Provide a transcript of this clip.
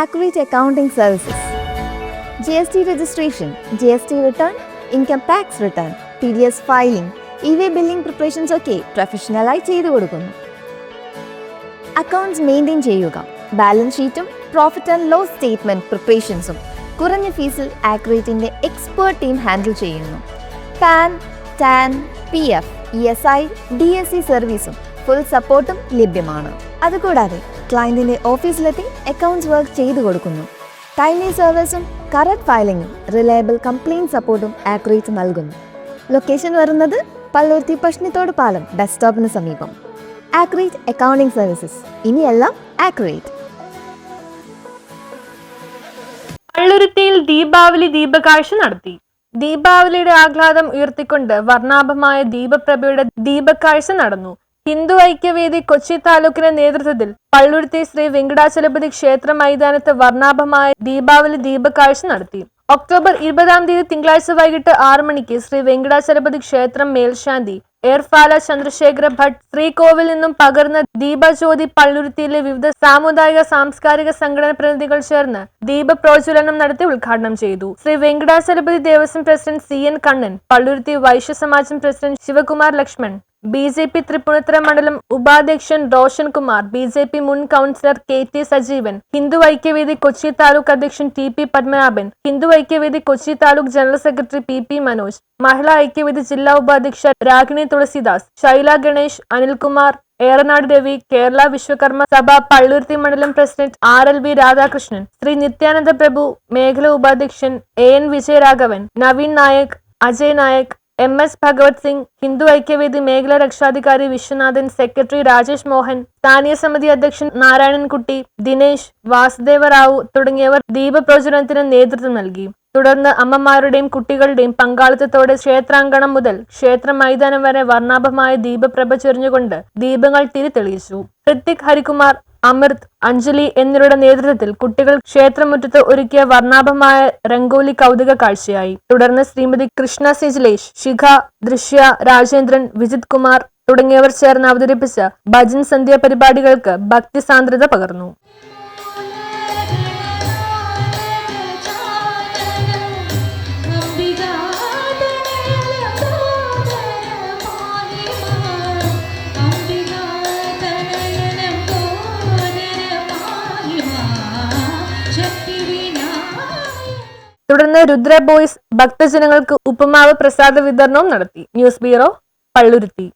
accurate G S T return income tax return T D S filing E V billing preparations ഒക്കെ പ്രൊഫഷണലായി ചെയ്തു കൊടുക്കുന്നു. Accounts maintain ചെയ്യുക. Balance ഷീറ്റും profit and loss statement പ്രിപ്പറേഷൻസും കുറഞ്ഞ ഫീസിൽ ആക്രേറ്റിന്റെ എക്സ്പേർട്ട് ടീം ഹാൻഡിൽ ചെയ്യുന്നു. PAN TAN P F E S I D S C സർവീസും ഫുൾ സപ്പോർട്ടും ലഭ്യമാണ്. അതുകൂടാതെ ക്ലയന്റിന്റെ ഓഫീസിലെത്തി അക്കൗണ്ട്സ് വർക്ക് ചെയ്തു കൊടുക്കുന്നു. ടൈംലി സർവീസും കറക്റ്റ് ഫയലിംഗും റിലയബിൾ കംപ്ലയിന്റ് സപ്പോർട്ടും ആക്രേറ്റ് നൽകുന്നു. ലൊക്കേഷൻ വരുന്നത് പള്ളൂർത്തി പഷ്ണിത്തോട് പാലം ബസ് സ്റ്റോപ്പിന് സമീപം. ആക്രേറ്റ് അക്കൗണ്ടിംഗ് സർവീസസ് ഇനിയെല്ലാം ആക്രേറ്റ് പള്ളുരുത്തിയിൽ ദീപാവലി ദീപകാഴ്ച നടത്തി. ദീപാവലിയുടെ ആഹ്ലാദം ഉയർത്തിക്കൊണ്ട് വർണാഭമായ ദീപപ്രഭയുടെ ദീപകാഴ്ച നടന്നു. ഹിന്ദു ഐക്യവേദി കൊച്ചി താലൂക്കിന്റെ നേതൃത്വത്തിൽ പള്ളുരുത്തി ശ്രീ വെങ്കടാചലപതി ക്ഷേത്ര മൈതാനത്ത് വർണാഭമായ ദീപാവലി ദീപക്കാഴ്ച നടത്തി. ഒക്ടോബർ ഇരുപതാം തീയതി തിങ്കളാഴ്ച വൈകിട്ട് ആറ് മണിക്ക് ശ്രീ വെങ്കടാചലപതി ക്ഷേത്രം മേൽശാന്തി എയർഫാല ചന്ദ്രശേഖര ഭട്ട് ശ്രീകോവിൽ നിന്നും പകർന്ന ദീപജ്യോതി പള്ളുരുത്തിയിലെ വിവിധ സാമുദായിക സാംസ്കാരിക സംഘടന പ്രതിനിധികൾ ചേർന്ന് ദീപപ്രോജ്വലനം നടത്തി ഉദ്ഘാടനം ചെയ്തു. Shri Venkatachalapathi Devaswom president C N Kannan Palluruthy Vaishya Samajam president Sivakumar Lakshman B J P Tripunithura മണ്ഡലം ഉപാധ്യക്ഷൻ Roshan Kumar B J P മുൻ councillor K T Sajeevan Hindu Aikyavedi Kochi taluk അധ്യക്ഷൻ T P Padmanabhan Hindu Aikyavedi Kochi taluk general secretary P P Manoj Mahila Aikyavedi ജില്ലാ ഉപാധ്യക്ഷ രാഗിണി തുളസിദാസ് ശൈല ഗണേഷ് അനിൽകുമാർ ഏറനാട് രവി കേരള വിശ്വകർമ്മ സഭ പള്ളുരുത്തി മണ്ഡലം president R L V Radhakrishnan Sree Nithyananda Prabhu മേഖല ഉപാധ്യക്ഷൻ A N Vijayaraghavan Naveen Nayak Ajay Nayak M S Bhagwat Singh Hindu Aikyavedi മേഖലാ രക്ഷാധികാരി Viswanathan secretary Rajesh Mohan സ്ഥാനീയ സമിതി അധ്യക്ഷൻ നാരായണൻകുട്ടി ദിനേശ് വാസുദേവ റാവു തുടങ്ങിയവർ ദീപപ്രചരണത്തിന് നേതൃത്വം നൽകി. തുടർന്ന് അമ്മമാരുടെയും കുട്ടികളുടെയും പങ്കാളിത്തത്തോടെ ക്ഷേത്രാങ്കണം മുതൽ ക്ഷേത്ര മൈതാനം വരെ വർണാഭമായ ദീപപ്രഭ ചൊരിഞ്ഞുകൊണ്ട് ദീപങ്ങൾ തിരി തെളിയിച്ചു ഹൃത്തിക് ഹരികുമാർ അമൃത് അഞ്ജലി എന്നിവരുടെ നേതൃത്വത്തിൽ കുട്ടികൾ ക്ഷേത്രമുറ്റത്ത് ഒരുക്കിയ വർണാഭമായ രംഗോലി കൗതുക കാഴ്ചയായി. തുടർന്ന് ശ്രീമതി കൃഷ്ണ സിജിലേഷ് ശിഖ ദൃശ്യ രാജേന്ദ്രൻ വിജിത് കുമാർ തുടങ്ങിയവർ ചേർന്ന് അവതരിപ്പിച്ച ഭജൻ സന്ധ്യ പരിപാടികൾക്ക് ഭക്തി സാന്ദ്രത പകർന്നു. തുടർന്ന് രുദ്ര ബോയ്സ് ഭക്തജനങ്ങൾക്ക് ഉപമാവ് പ്രസാദ വിതരണവും നടത്തി. News bureau Palluruthy.